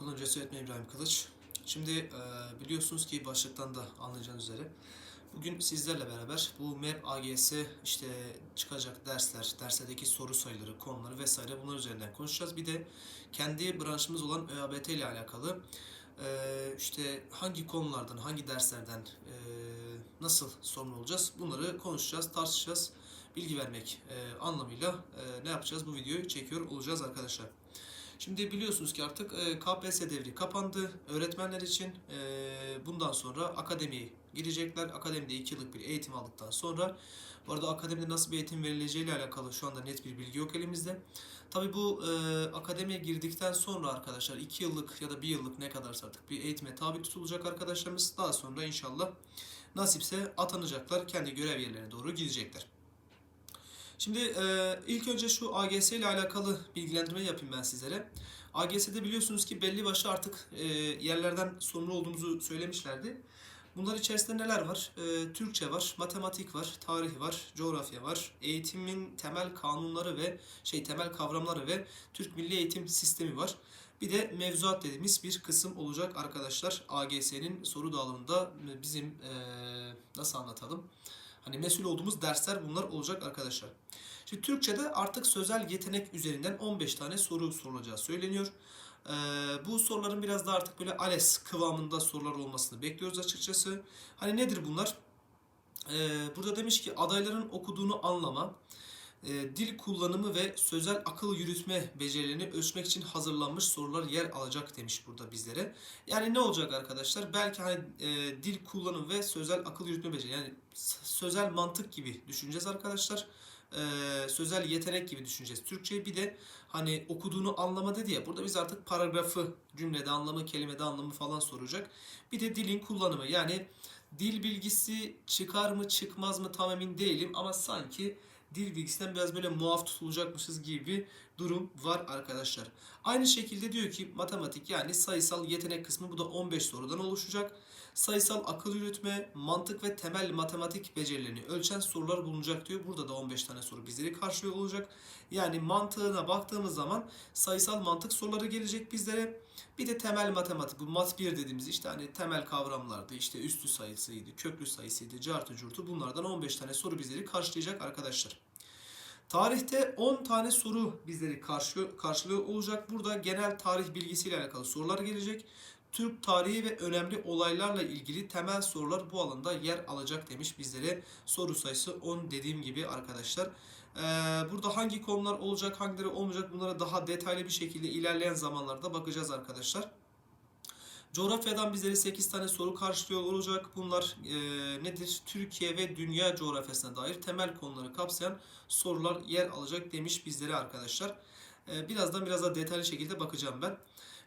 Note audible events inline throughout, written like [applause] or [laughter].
okul öncesi öğretmen İbrahim Kılıç. Şimdi e, biliyorsunuz ki başlıktan da anlayacağınız üzere bugün sizlerle beraber bu MEP, AGS işte çıkacak dersler, derslerdeki soru sayıları, konuları vesaire bunlar üzerinden konuşacağız. Bir de kendi branşımız olan ÖABT ile alakalı e, işte hangi konulardan, hangi derslerden e, nasıl sorumlu olacağız bunları konuşacağız, tartışacağız bilgi vermek e, anlamıyla e, ne yapacağız? Bu videoyu çekiyor olacağız arkadaşlar. Şimdi biliyorsunuz ki artık e, KPSS devri kapandı. Öğretmenler için e, bundan sonra akademiye girecekler. Akademide 2 yıllık bir eğitim aldıktan sonra bu arada akademide nasıl bir eğitim verileceği ile alakalı şu anda net bir bilgi yok elimizde. Tabi bu e, akademiye girdikten sonra arkadaşlar 2 yıllık ya da 1 yıllık ne kadarsa artık bir eğitime tabi tutulacak arkadaşlarımız. Daha sonra inşallah nasipse atanacaklar. Kendi görev yerlerine doğru gidecekler. Şimdi e, ilk önce şu AGS ile alakalı bilgilendirme yapayım ben sizlere. AGS'de biliyorsunuz ki belli başlı artık e, yerlerden sorumlu olduğumuzu söylemişlerdi. Bunlar içerisinde neler var? E, Türkçe var, matematik var, tarih var, coğrafya var, eğitimin temel kanunları ve şey temel kavramları ve Türk Milli Eğitim Sistemi var. Bir de mevzuat dediğimiz bir kısım olacak arkadaşlar. AGS'nin soru dağılımında bizim e, nasıl anlatalım? Hani mesul olduğumuz dersler bunlar olacak arkadaşlar. Şimdi Türkçe'de artık sözel yetenek üzerinden 15 tane soru sorulacağı söyleniyor. Ee, bu soruların biraz daha artık böyle ALES kıvamında sorular olmasını bekliyoruz açıkçası. Hani nedir bunlar? Ee, burada demiş ki adayların okuduğunu anlama, e, dil kullanımı ve sözel akıl yürütme becerilerini ölçmek için hazırlanmış sorular yer alacak demiş burada bizlere. Yani ne olacak arkadaşlar? Belki hani e, dil kullanım ve sözel akıl yürütme beceri yani sözel mantık gibi düşüneceğiz arkadaşlar. E, sözel yetenek gibi düşüneceğiz Türkçeyi. Bir de hani okuduğunu anlama dedi ya. Burada biz artık paragrafı, cümlede anlamı, kelimede anlamı falan soracak. Bir de dilin kullanımı yani dil bilgisi çıkar mı çıkmaz mı tam emin değilim ama sanki dil bilgisinden biraz böyle muaf tutulacakmışız gibi bir durum var arkadaşlar. Aynı şekilde diyor ki matematik yani sayısal yetenek kısmı bu da 15 sorudan oluşacak. Sayısal akıl yürütme, mantık ve temel matematik becerilerini ölçen sorular bulunacak diyor. Burada da 15 tane soru bizleri karşılıyor olacak. Yani mantığına baktığımız zaman sayısal mantık soruları gelecek bizlere. Bir de temel matematik, bu mat 1 dediğimiz işte hani temel kavramlardı, işte üstü sayısıydı, köklü sayısıydı, cartı curtu bunlardan 15 tane soru bizleri karşılayacak arkadaşlar. Tarihte 10 tane soru bizleri karşı, karşılıyor olacak. Burada genel tarih bilgisiyle alakalı sorular gelecek. Türk tarihi ve önemli olaylarla ilgili temel sorular bu alanda yer alacak demiş bizlere. Soru sayısı 10 dediğim gibi arkadaşlar. Ee, burada hangi konular olacak, hangileri olmayacak bunlara daha detaylı bir şekilde ilerleyen zamanlarda bakacağız arkadaşlar. Coğrafyadan bizleri 8 tane soru karşılıyor olacak. Bunlar e, nedir? Türkiye ve dünya coğrafyasına dair temel konuları kapsayan sorular yer alacak demiş bizlere arkadaşlar. E, birazdan biraz daha detaylı şekilde bakacağım ben.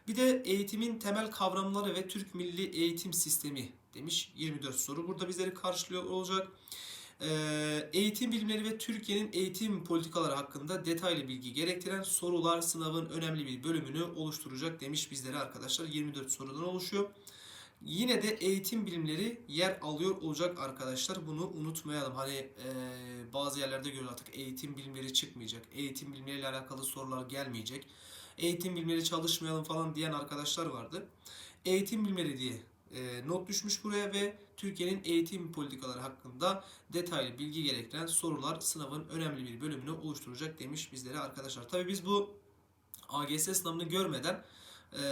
Bir de eğitimin temel kavramları ve Türk Milli Eğitim Sistemi demiş 24 soru. Burada bizleri karşılıyor olacak. Ee, eğitim bilimleri ve Türkiye'nin eğitim politikaları hakkında detaylı bilgi gerektiren sorular sınavın önemli bir bölümünü oluşturacak demiş bizlere arkadaşlar. 24 sorudan oluşuyor. Yine de eğitim bilimleri yer alıyor olacak arkadaşlar. Bunu unutmayalım. Hani e, bazı yerlerde görüyoruz artık eğitim bilimleri çıkmayacak. Eğitim bilimleriyle alakalı sorular gelmeyecek. Eğitim bilimleri çalışmayalım falan diyen arkadaşlar vardı. Eğitim bilimleri diye e, not düşmüş buraya ve Türkiye'nin eğitim politikaları hakkında detaylı bilgi gerektiren sorular sınavın önemli bir bölümünü oluşturacak demiş bizlere arkadaşlar. Tabii biz bu AGS sınavını görmeden e,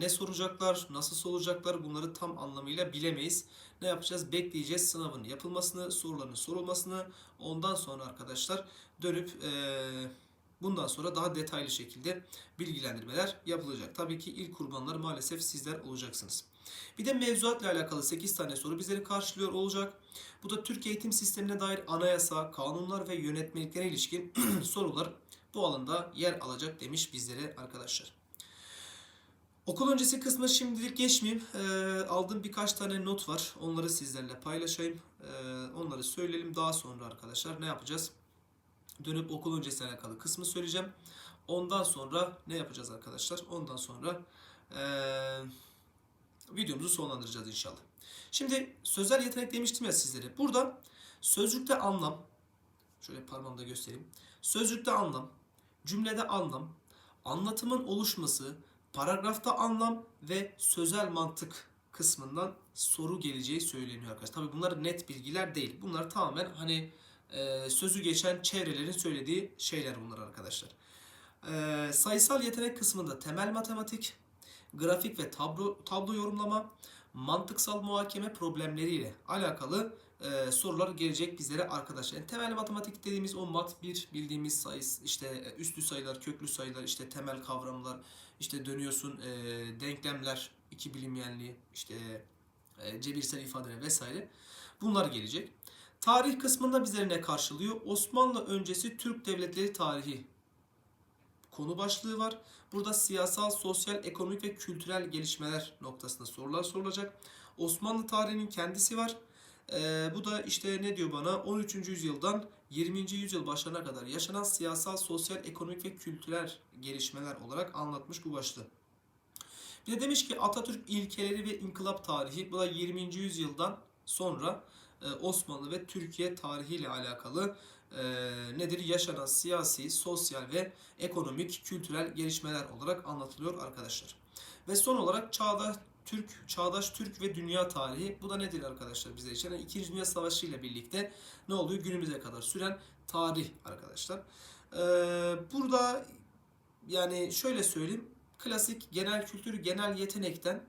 ne soracaklar, nasıl soracaklar bunları tam anlamıyla bilemeyiz. Ne yapacağız? Bekleyeceğiz sınavın yapılmasını, soruların sorulmasını. Ondan sonra arkadaşlar dönüp e, bundan sonra daha detaylı şekilde bilgilendirmeler yapılacak. Tabii ki ilk kurbanlar maalesef sizler olacaksınız. Bir de mevzuatla alakalı 8 tane soru bizleri karşılıyor olacak. Bu da Türk eğitim sistemine dair anayasa, kanunlar ve yönetmeliklere ilişkin [clears throat] sorular bu alanda yer alacak demiş bizlere arkadaşlar. Okul öncesi kısmı şimdilik geçmeyeyim. Ee, aldığım birkaç tane not var. Onları sizlerle paylaşayım. Ee, onları söyleyelim. Daha sonra arkadaşlar ne yapacağız? Dönüp okul öncesi alakalı kısmı söyleyeceğim. Ondan sonra ne yapacağız arkadaşlar? Ondan sonra eee videomuzu sonlandıracağız inşallah. Şimdi sözel yetenek demiştim ya sizlere. Burada sözcükte anlam, şöyle parmağımda göstereyim. Sözcükte anlam, cümlede anlam, anlatımın oluşması, paragrafta anlam ve sözel mantık kısmından soru geleceği söyleniyor arkadaşlar. Tabii bunlar net bilgiler değil. Bunlar tamamen hani e, sözü geçen çevrelerin söylediği şeyler bunlar arkadaşlar. E, sayısal yetenek kısmında temel matematik, grafik ve tablo, tablo yorumlama, mantıksal muhakeme problemleriyle alakalı e, sorular gelecek bizlere arkadaşlar. Yani temel matematik dediğimiz o mat 1 bildiğimiz sayı işte e, üstlü sayılar, köklü sayılar, işte temel kavramlar, işte dönüyorsun e, denklemler, iki bilinmeyenliği, işte e, cebirsel ifadeler vesaire. Bunlar gelecek. Tarih kısmında bizlere ne karşılıyor? Osmanlı öncesi Türk devletleri tarihi konu başlığı var. Burada siyasal, sosyal, ekonomik ve kültürel gelişmeler noktasında sorular sorulacak. Osmanlı tarihinin kendisi var. Ee, bu da işte ne diyor bana 13. yüzyıldan 20. yüzyıl başlarına kadar yaşanan siyasal, sosyal, ekonomik ve kültürel gelişmeler olarak anlatmış bu başlığı. Bir de demiş ki Atatürk ilkeleri ve inkılap tarihi bu da 20. yüzyıldan sonra Osmanlı ve Türkiye tarihiyle alakalı e, nedir? Yaşanan siyasi, sosyal ve ekonomik, kültürel gelişmeler olarak anlatılıyor arkadaşlar. Ve son olarak çağdaş Türk, çağdaş Türk ve dünya tarihi. Bu da nedir arkadaşlar bize için? Yani İkinci Dünya Savaşı ile birlikte ne oluyor? Günümüze kadar süren tarih arkadaşlar. E, burada yani şöyle söyleyeyim. Klasik genel kültür, genel yetenekten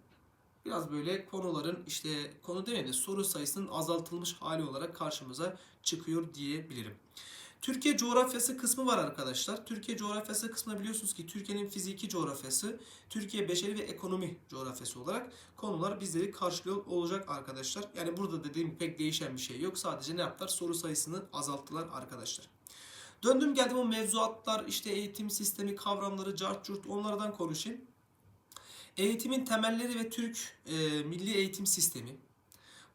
biraz böyle konuların işte konu demeyeyim de soru sayısının azaltılmış hali olarak karşımıza çıkıyor diyebilirim. Türkiye coğrafyası kısmı var arkadaşlar. Türkiye coğrafyası kısmında biliyorsunuz ki Türkiye'nin fiziki coğrafyası, Türkiye beşeri ve ekonomi coğrafyası olarak konular bizleri karşılıyor olacak arkadaşlar. Yani burada dediğim pek değişen bir şey yok. Sadece ne yaptılar? Soru sayısını azalttılar arkadaşlar. Döndüm geldim o mevzuatlar, işte eğitim sistemi kavramları, cart curt onlardan konuşayım. Eğitimin temelleri ve Türk e, milli eğitim sistemi.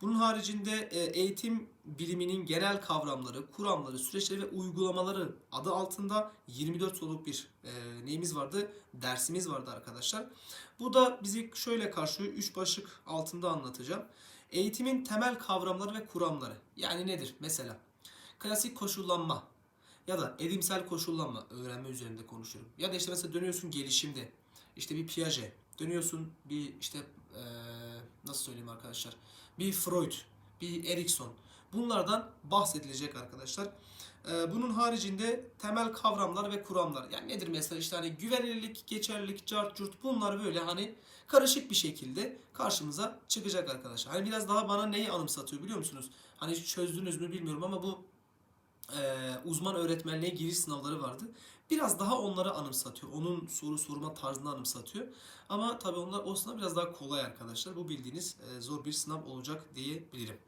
Bunun haricinde e, eğitim biliminin genel kavramları, kuramları, süreçleri ve uygulamaları adı altında 24 soluk bir e, neyimiz vardı? Dersimiz vardı arkadaşlar. Bu da bizi şöyle karşılıyor. Üç başlık altında anlatacağım. Eğitimin temel kavramları ve kuramları. Yani nedir? Mesela klasik koşullanma ya da edimsel koşullanma öğrenme üzerinde konuşuyorum. Ya da işte mesela dönüyorsun gelişimde. İşte bir Piaget, dönüyorsun bir işte eee, nasıl söyleyeyim arkadaşlar bir Freud, bir Erikson bunlardan bahsedilecek arkadaşlar. Eee, bunun haricinde temel kavramlar ve kuramlar yani nedir mesela işte hani güvenilirlik, geçerlilik, cart curt bunlar böyle hani karışık bir şekilde karşımıza çıkacak arkadaşlar. Hani biraz daha bana neyi anımsatıyor biliyor musunuz? Hani çözdünüz mü bilmiyorum ama bu eee, uzman öğretmenliğe giriş sınavları vardı. Biraz daha onları anımsatıyor. Onun soru sorma tarzını anımsatıyor. Ama tabii onlar o sınav biraz daha kolay arkadaşlar. Bu bildiğiniz e, zor bir sınav olacak diyebilirim.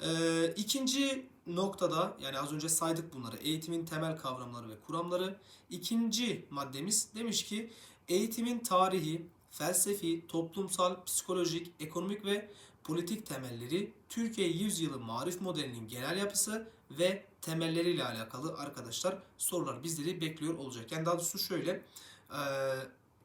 E, ikinci noktada yani az önce saydık bunları. Eğitimin temel kavramları ve kuramları. İkinci maddemiz demiş ki eğitimin tarihi, felsefi, toplumsal, psikolojik, ekonomik ve politik temelleri, Türkiye yüzyılı marif modelinin genel yapısı ve temelleriyle alakalı arkadaşlar sorular bizleri bekliyor olacak. Yani daha doğrusu şöyle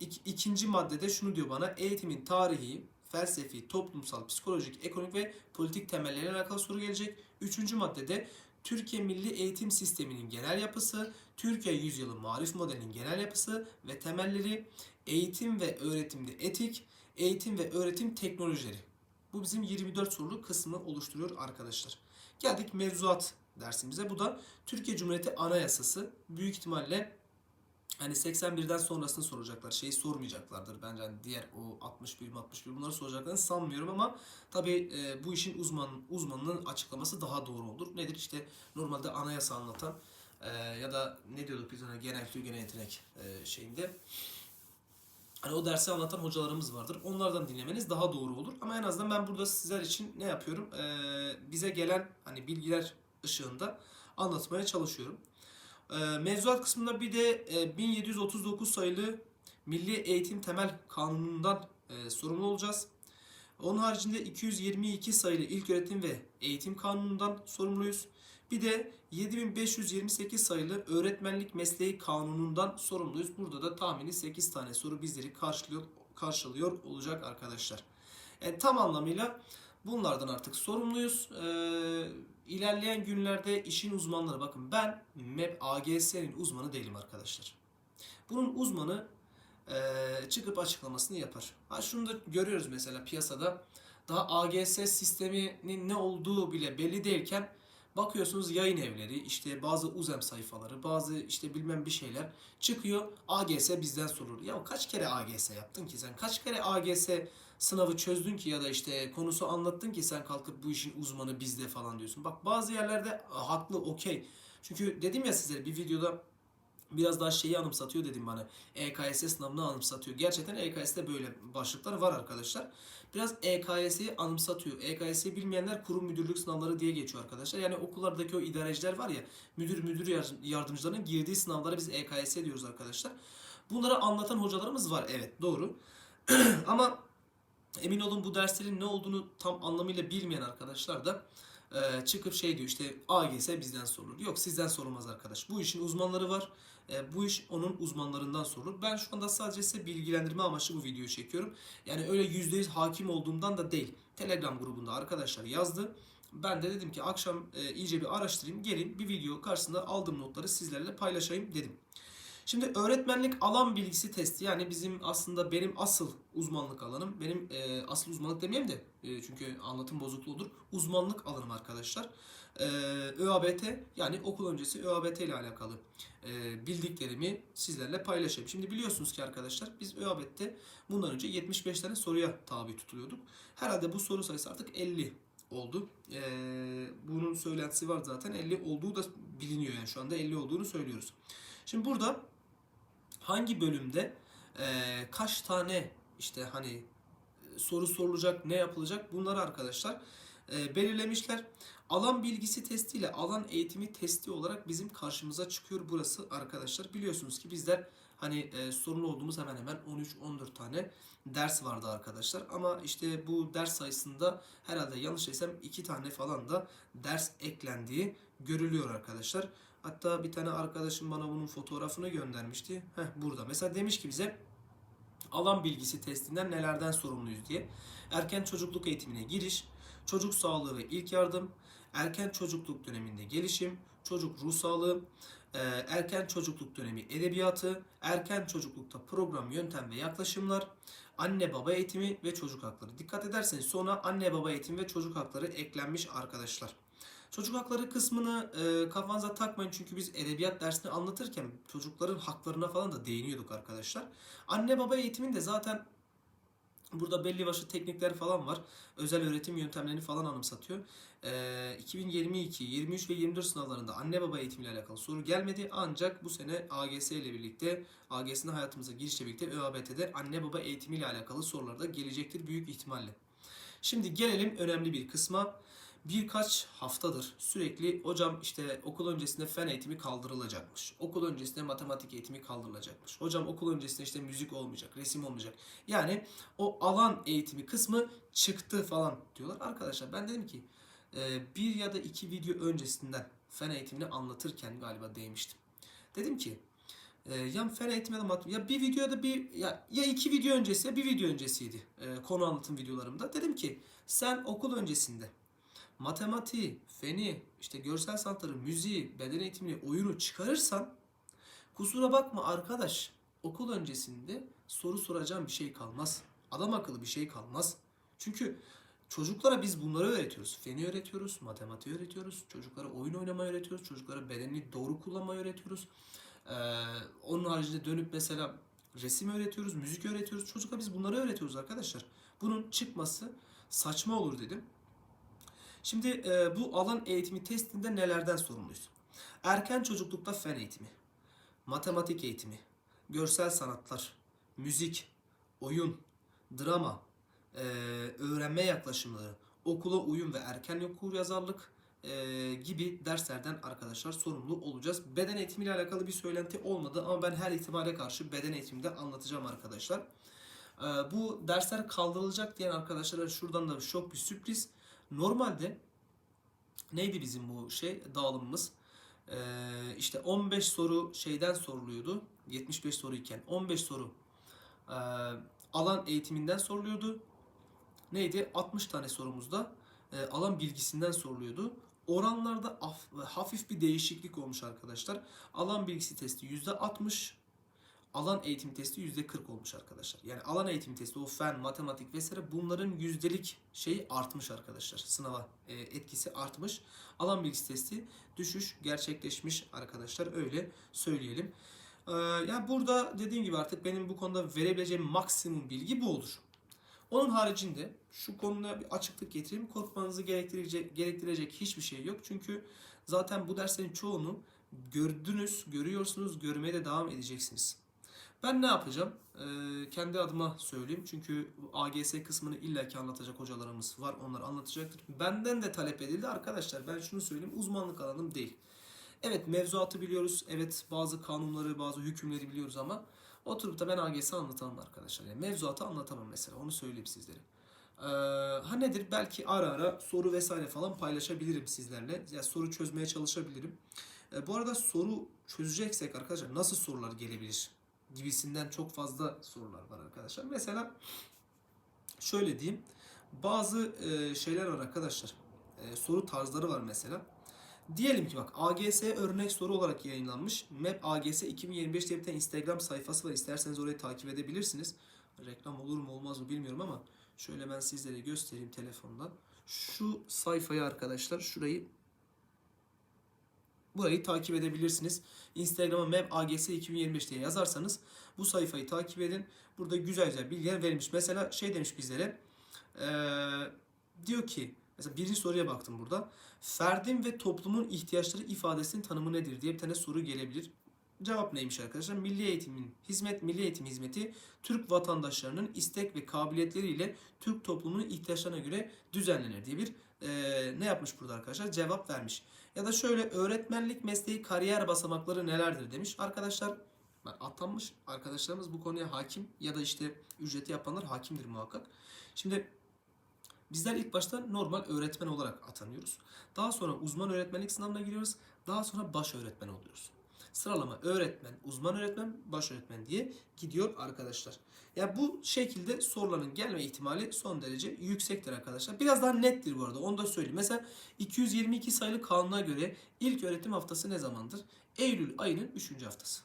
ik- ikinci maddede şunu diyor bana eğitimin tarihi, felsefi, toplumsal, psikolojik, ekonomik ve politik temelleriyle alakalı soru gelecek. Üçüncü maddede Türkiye Milli Eğitim Sistemi'nin genel yapısı, Türkiye Yüzyılı Marif Modelinin genel yapısı ve temelleri, eğitim ve öğretimde etik, eğitim ve öğretim teknolojileri. Bu bizim 24 soruluk kısmı oluşturuyor arkadaşlar. Geldik mevzuat dersimize. Bu da Türkiye Cumhuriyeti Anayasası. Büyük ihtimalle hani 81'den sonrasını soracaklar. Şeyi sormayacaklardır bence hani diğer o 61 61 bunları soracaklarını sanmıyorum ama tabi bu işin uzman uzmanının açıklaması daha doğru olur. Nedir işte normalde anayasa anlatan e, ya da ne diyorduk biz ona genel genel yetenek e, şeyinde Hani o dersi anlatan hocalarımız vardır. Onlardan dinlemeniz daha doğru olur. Ama en azından ben burada sizler için ne yapıyorum? Ee, bize gelen hani bilgiler ışığında anlatmaya çalışıyorum. Ee, mevzuat kısmında bir de e, 1739 sayılı Milli Eğitim Temel Kanunu'ndan e, sorumlu olacağız. Onun haricinde 222 sayılı İlköğretim ve Eğitim Kanunu'ndan sorumluyuz. Bir de 7528 sayılı Öğretmenlik Mesleği Kanunu'ndan sorumluyuz. Burada da tahmini 8 tane soru bizleri karşılıyor, karşılıyor olacak arkadaşlar. Yani tam anlamıyla bunlardan artık sorumluyuz. Ee, ilerleyen günlerde işin uzmanları bakın ben MEP AGS'nin uzmanı değilim arkadaşlar. Bunun uzmanı e, çıkıp açıklamasını yapar. Ha şunu da görüyoruz mesela piyasada daha AGS sisteminin ne olduğu bile belli değilken bakıyorsunuz yayın evleri işte bazı uzem sayfaları bazı işte bilmem bir şeyler çıkıyor AGS bizden sorulur. Ya kaç kere AGS yaptın ki sen kaç kere AGS sınavı çözdün ki ya da işte konusu anlattın ki sen kalkıp bu işin uzmanı bizde falan diyorsun. Bak bazı yerlerde haklı okey. Çünkü dedim ya size bir videoda biraz daha şeyi anımsatıyor dedim bana. EKS sınavını anımsatıyor. Gerçekten EKS'de böyle başlıklar var arkadaşlar. Biraz EKS'yi anımsatıyor. EKS'yi bilmeyenler kurum müdürlük sınavları diye geçiyor arkadaşlar. Yani okullardaki o idareciler var ya müdür müdür yar- yardımcılarının girdiği sınavlara biz EKS diyoruz arkadaşlar. Bunları anlatan hocalarımız var. Evet doğru. [clears throat] Ama emin olun bu derslerin ne olduğunu tam anlamıyla bilmeyen arkadaşlar da e, çıkıp şey diyor işte AGS bizden sorulur. Yok sizden sorulmaz arkadaş. Bu işin uzmanları var. E, bu iş onun uzmanlarından sorulur. Ben şu anda sadece size bilgilendirme amaçlı bu videoyu çekiyorum. Yani öyle %100 hakim olduğumdan da değil. Telegram grubunda arkadaşlar yazdı. Ben de dedim ki akşam e, iyice bir araştırayım. Gelin bir video karşısında aldığım notları sizlerle paylaşayım dedim. Şimdi öğretmenlik alan bilgisi testi yani bizim aslında benim asıl uzmanlık alanım. Benim e, asıl uzmanlık demeyeyim de e, çünkü anlatım bozukluğu olur. Uzmanlık alanım arkadaşlar. E, ÖABT yani okul öncesi ÖABT ile alakalı e, bildiklerimi sizlerle paylaşayım. Şimdi biliyorsunuz ki arkadaşlar biz ÖABT'te bundan önce 75 tane soruya tabi tutuluyorduk. Herhalde bu soru sayısı artık 50 oldu. E, bunun söylentisi var zaten 50 olduğu da biliniyor yani şu anda 50 olduğunu söylüyoruz. Şimdi burada hangi bölümde e, kaç tane işte hani soru sorulacak, ne yapılacak bunları arkadaşlar e, belirlemişler. Alan bilgisi testi ile alan eğitimi testi olarak bizim karşımıza çıkıyor burası arkadaşlar. Biliyorsunuz ki bizler hani e, sorumlu olduğumuz hemen hemen 13-14 tane ders vardı arkadaşlar. Ama işte bu ders sayısında herhalde yanlış desem 2 tane falan da ders eklendiği görülüyor arkadaşlar. Hatta bir tane arkadaşım bana bunun fotoğrafını göndermişti. Heh burada. Mesela demiş ki bize alan bilgisi testinden nelerden sorumluyuz diye. Erken çocukluk eğitimine giriş, çocuk sağlığı ve ilk yardım, erken çocukluk döneminde gelişim, çocuk ruh sağlığı, e, erken çocukluk dönemi edebiyatı, erken çocuklukta program, yöntem ve yaklaşımlar, anne baba eğitimi ve çocuk hakları. Dikkat ederseniz sonra anne baba eğitimi ve çocuk hakları eklenmiş arkadaşlar. Çocuk hakları kısmını e, kafanıza takmayın çünkü biz edebiyat dersini anlatırken çocukların haklarına falan da değiniyorduk arkadaşlar. Anne baba eğitiminde zaten burada belli başlı teknikler falan var. Özel öğretim yöntemlerini falan anımsatıyor. E, 2022, 23 ve 24 sınavlarında anne baba eğitimiyle alakalı soru gelmedi. Ancak bu sene AGS ile birlikte, AGS'nin hayatımıza girişle birlikte ÖABT'de anne baba eğitimiyle alakalı sorular da gelecektir büyük ihtimalle. Şimdi gelelim önemli bir kısma birkaç haftadır sürekli hocam işte okul öncesinde fen eğitimi kaldırılacakmış. Okul öncesinde matematik eğitimi kaldırılacakmış. Hocam okul öncesinde işte müzik olmayacak, resim olmayacak. Yani o alan eğitimi kısmı çıktı falan diyorlar. Arkadaşlar ben dedim ki e, bir ya da iki video öncesinden fen eğitimini anlatırken galiba değmiştim. Dedim ki e, ya fen eğitimi ya da mat- ya bir videoda bir ya, ya iki video öncesi ya bir video öncesiydi e, konu anlatım videolarımda. Dedim ki sen okul öncesinde matematiği, feni, işte görsel sanatları, müziği, beden eğitimini, oyunu çıkarırsan kusura bakma arkadaş okul öncesinde soru soracağım bir şey kalmaz. Adam akıllı bir şey kalmaz. Çünkü çocuklara biz bunları öğretiyoruz. Feni öğretiyoruz, matematiği öğretiyoruz, çocuklara oyun oynamayı öğretiyoruz, çocuklara bedenini doğru kullanmayı öğretiyoruz. Ee, onun haricinde dönüp mesela resim öğretiyoruz, müzik öğretiyoruz. Çocuklara biz bunları öğretiyoruz arkadaşlar. Bunun çıkması saçma olur dedim. Şimdi e, bu alan eğitimi testinde nelerden sorumluyuz? Erken çocuklukta fen eğitimi, matematik eğitimi, görsel sanatlar, müzik, oyun, drama, e, öğrenme yaklaşımları, okula uyum ve erken okur yazarlık e, gibi derslerden arkadaşlar sorumlu olacağız. Beden eğitimiyle alakalı bir söylenti olmadı ama ben her ihtimale karşı beden eğitiminde anlatacağım arkadaşlar. E, bu dersler kaldırılacak diyen arkadaşlara şuradan da şok bir sürpriz. Normalde neydi bizim bu şey dağılımımız? Ee, işte 15 soru şeyden soruluyordu. 75 soru iken 15 soru e, alan eğitiminden soruluyordu. Neydi? 60 tane sorumuzda e, alan bilgisinden soruluyordu. Oranlarda af- hafif bir değişiklik olmuş arkadaşlar. Alan bilgisi testi %60, alan eğitim testi %40 olmuş arkadaşlar. Yani alan eğitim testi o fen, matematik vesaire bunların yüzdelik şeyi artmış arkadaşlar. Sınava e, etkisi artmış. Alan bilgisi testi düşüş gerçekleşmiş arkadaşlar. Öyle söyleyelim. Ee, yani burada dediğim gibi artık benim bu konuda verebileceğim maksimum bilgi bu olur. Onun haricinde şu konuda bir açıklık getireyim. Korkmanızı gerektirecek, gerektirecek hiçbir şey yok. Çünkü zaten bu derslerin çoğunu gördünüz, görüyorsunuz, görmeye de devam edeceksiniz. Ben ne yapacağım? Ee, kendi adıma söyleyeyim. Çünkü AGS kısmını illaki anlatacak hocalarımız var. Onlar anlatacaktır. Benden de talep edildi. Arkadaşlar ben şunu söyleyeyim. Uzmanlık alanım değil. Evet mevzuatı biliyoruz. Evet bazı kanunları, bazı hükümleri biliyoruz ama oturup da ben AGS anlatamam arkadaşlar. Yani mevzuatı anlatamam mesela. Onu söyleyeyim sizlere. Ee, ha nedir? Belki ara ara soru vesaire falan paylaşabilirim sizlerle. Ya soru çözmeye çalışabilirim. E, bu arada soru çözeceksek arkadaşlar nasıl sorular gelebilir gibisinden çok fazla sorular var arkadaşlar. Mesela şöyle diyeyim. Bazı e, şeyler var arkadaşlar. E, soru tarzları var mesela. Diyelim ki bak AGS örnek soru olarak yayınlanmış. MEP AGS 2025 diye bir tane Instagram sayfası var. İsterseniz orayı takip edebilirsiniz. Reklam olur mu olmaz mı bilmiyorum ama şöyle ben sizlere göstereyim telefondan. Şu sayfayı arkadaşlar şurayı Burayı takip edebilirsiniz. Instagram'a MEP AGS 2025 diye yazarsanız bu sayfayı takip edin. Burada güzel güzel bilgiler verilmiş. Mesela şey demiş bizlere. Eee diyor ki mesela birinci soruya baktım burada. Ferdin ve toplumun ihtiyaçları ifadesinin tanımı nedir diye bir tane soru gelebilir. Cevap neymiş arkadaşlar? Milli eğitimin hizmet, milli eğitim hizmeti Türk vatandaşlarının istek ve kabiliyetleriyle Türk toplumunun ihtiyaçlarına göre düzenlenir diye bir eee, ne yapmış burada arkadaşlar? Cevap vermiş. Ya da şöyle öğretmenlik mesleği kariyer basamakları nelerdir demiş. Arkadaşlar atanmış arkadaşlarımız bu konuya hakim ya da işte ücreti yapanlar hakimdir muhakkak. Şimdi bizler ilk başta normal öğretmen olarak atanıyoruz. Daha sonra uzman öğretmenlik sınavına giriyoruz. Daha sonra baş öğretmen oluyoruz. Sıralama öğretmen, uzman öğretmen, baş öğretmen diye gidiyor arkadaşlar. Ya bu şekilde soruların gelme ihtimali son derece yüksektir arkadaşlar. Biraz daha nettir bu arada onu da söyleyeyim. Mesela 222 sayılı kanuna göre ilk öğretim haftası ne zamandır? Eylül ayının 3. haftası.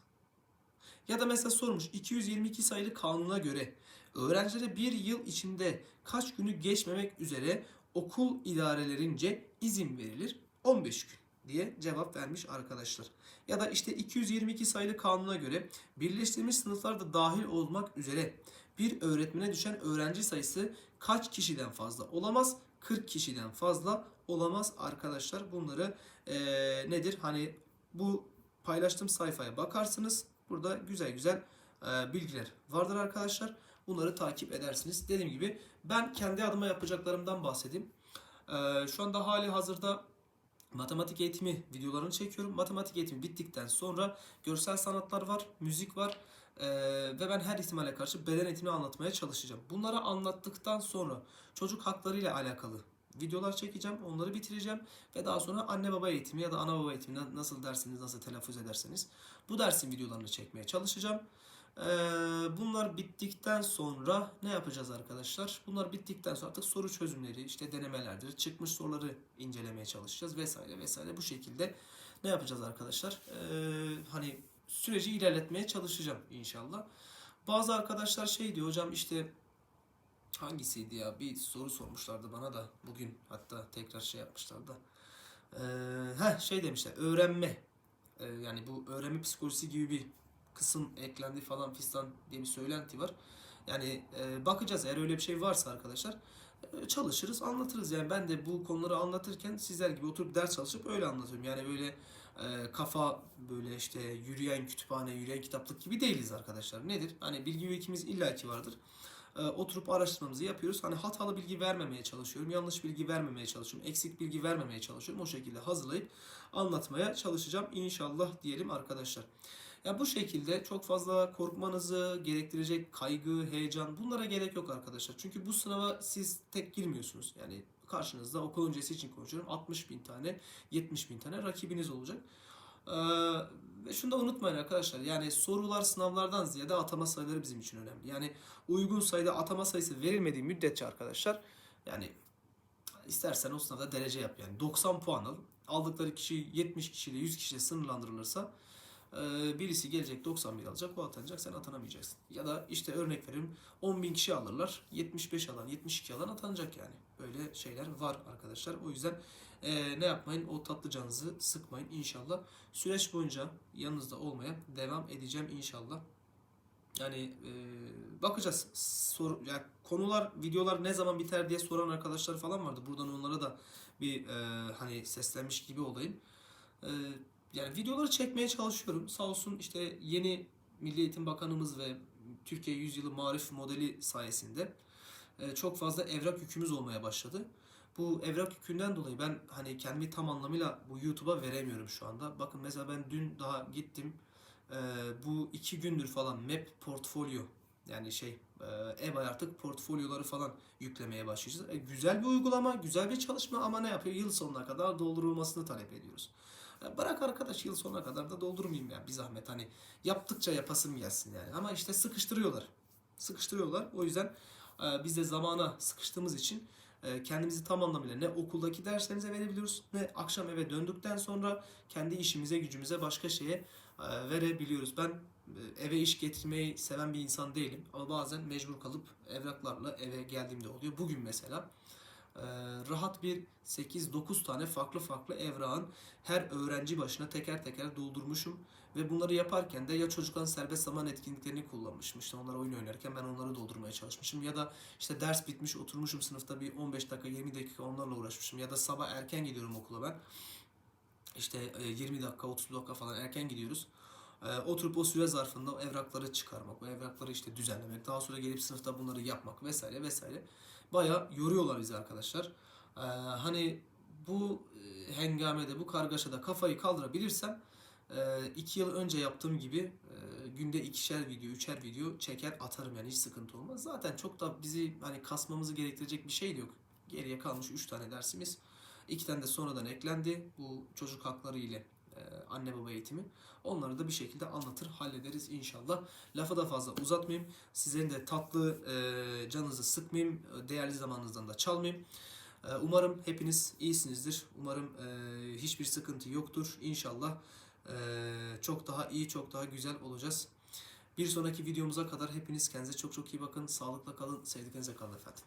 Ya da mesela sormuş 222 sayılı kanuna göre öğrencilere bir yıl içinde kaç günü geçmemek üzere okul idarelerince izin verilir? 15 gün diye cevap vermiş arkadaşlar. Ya da işte 222 sayılı kanuna göre birleştirilmiş sınıflarda dahil olmak üzere bir öğretmene düşen öğrenci sayısı kaç kişiden fazla olamaz? 40 kişiden fazla olamaz arkadaşlar. Bunları eee, nedir? Hani bu paylaştığım sayfaya bakarsınız. Burada güzel güzel eee, bilgiler vardır arkadaşlar. Bunları takip edersiniz. Dediğim gibi ben kendi adıma yapacaklarımdan bahsedeyim. Eee, şu anda hali hazırda matematik eğitimi videolarını çekiyorum. Matematik eğitimi bittikten sonra görsel sanatlar var, müzik var. Ee, ve ben her ihtimale karşı beden eğitimi anlatmaya çalışacağım. Bunları anlattıktan sonra çocuk hakları ile alakalı videolar çekeceğim. Onları bitireceğim. Ve daha sonra anne baba eğitimi ya da ana baba eğitimi na- nasıl dersiniz, nasıl telaffuz ederseniz bu dersin videolarını çekmeye çalışacağım. Ee, bunlar bittikten sonra ne yapacağız arkadaşlar? Bunlar bittikten sonra artık soru çözümleri, işte denemelerdir, çıkmış soruları incelemeye çalışacağız vesaire vesaire. Bu şekilde ne yapacağız arkadaşlar? Ee, hani süreci ilerletmeye çalışacağım inşallah. Bazı arkadaşlar şey diyor hocam işte hangisiydi ya bir soru sormuşlardı bana da bugün hatta tekrar şey yapmışlar da. Ee, heh, şey demişler öğrenme Ee, yani bu öğrenme psikolojisi gibi bir kısım eklendi falan fistan diye bir söylenti var. Yani e, bakacağız eğer öyle bir şey varsa arkadaşlar e, çalışırız anlatırız. Yani ben de bu konuları anlatırken sizler gibi oturup ders çalışıp öyle anlatıyorum. Yani böyle e, kafa böyle işte yürüyen kütüphane, yürüyen kitaplık gibi değiliz arkadaşlar. Nedir? Hani bilgi birikimimiz illaki vardır. E, oturup araştırmamızı yapıyoruz. Hani hatalı bilgi vermemeye çalışıyorum. Yanlış bilgi vermemeye çalışıyorum. Eksik bilgi vermemeye çalışıyorum. O şekilde hazırlayıp anlatmaya çalışacağım inşallah diyelim arkadaşlar. Ya bu şekilde çok fazla korkmanızı gerektirecek kaygı, heyecan bunlara gerek yok arkadaşlar. Çünkü bu sınava siz tek girmiyorsunuz. Yani karşınızda okul öncesi için konuşuyorum 60 bin tane, 70 bin tane rakibiniz olacak. Ee, ve şunu da unutmayın arkadaşlar. Yani sorular sınavlardan ziyade atama sayıları bizim için önemli. Yani uygun sayıda atama sayısı verilmediği müddetçe arkadaşlar yani istersen o sınavda derece yap yani 90 puan al. Aldıkları kişi 70 kişiyle 100 kişiyle sınırlandırılırsa birisi gelecek 91 alacak, o atanacak, sen atanamayacaksın. Ya da işte örnek veriyorum 10 bin kişi alırlar, 75 alan, 72 alan atanacak yani. Böyle şeyler var arkadaşlar. O yüzden ee, ne yapmayın? O tatlı canınızı sıkmayın inşallah. Süreç boyunca yanınızda olmaya devam edeceğim inşallah. Yani e, bakacağız. Sor, yani konular, videolar ne zaman biter diye soran arkadaşlar falan vardı. Buradan onlara da bir e, hani seslenmiş gibi olayım. E, yani videoları çekmeye çalışıyorum. Sağ olsun işte yeni Milli Eğitim Bakanımız ve Türkiye Yüzyılı Marif modeli sayesinde e, çok fazla evrak yükümüz olmaya başladı. Bu evrak yükünden dolayı ben hani kendimi tam anlamıyla bu YouTube'a veremiyorum şu anda. Bakın mesela ben dün daha gittim. Ee, bu iki gündür falan map portfolyo yani şey e, eBay artık portfolyoları falan yüklemeye başlayacağız. E, güzel bir uygulama, güzel bir çalışma ama ne yapıyor? Yıl sonuna kadar doldurulmasını talep ediyoruz. Bırak arkadaş yıl sonuna kadar da doldurmayayım ya bir zahmet hani yaptıkça yapasım gelsin yani. Ama işte sıkıştırıyorlar. Sıkıştırıyorlar. O yüzden e, biz de zamana sıkıştığımız için e, kendimizi tam anlamıyla ne okuldaki derslerimize verebiliyoruz ne akşam eve döndükten sonra kendi işimize gücümüze başka şeye e, verebiliyoruz. Ben eve iş getirmeyi seven bir insan değilim ama bazen mecbur kalıp evraklarla eve geldiğimde oluyor. Bugün mesela e, rahat bir 8-9 tane farklı farklı evrağın her öğrenci başına teker teker doldurmuşum ve bunları yaparken de ya çocukların serbest zaman etkinliklerini kullanmışım. İşte onlar oyun oynarken ben onları doldurmaya çalışmışım. Ya da işte ders bitmiş oturmuşum sınıfta bir 15 dakika 20 dakika onlarla uğraşmışım. Ya da sabah erken gidiyorum okula ben. İşte e, 20 dakika 30 dakika falan erken gidiyoruz. E, Oturup o süre zarfında o evrakları çıkarmak, o evrakları işte düzenlemek, daha sonra gelip sınıfta bunları yapmak vesaire vesaire. Bayağı yoruyorlar bizi arkadaşlar. E, Hani bu e, hengamede, bu kargaşada kafayı kaldırabilirsem e, iki yıl önce yaptığım gibi e, günde ikişer video, üçer video çeker atarım yani hiç sıkıntı olmaz. Zaten çok da bizi hani kasmamızı gerektirecek bir şey de yok. Geriye kalmış 3 tane dersimiz. İki tane de sonradan eklendi. Bu çocuk hakları ile anne baba eğitimi. Onları da bir şekilde anlatır, hallederiz inşallah. Lafı da fazla uzatmayayım. Sizin de tatlı e, canınızı sıkmayayım. e, Değerli zamanınızdan da çalmayayım. E, Umarım hepiniz iyisinizdir. Umarım e, hiçbir sıkıntı yoktur. İnşallah e, çok daha iyi, çok daha güzel olacağız. Bir sonraki videomuza kadar hepiniz kendinize çok çok iyi bakın. Sağlıkla kalın, sevdiklerinizle kalın efendim.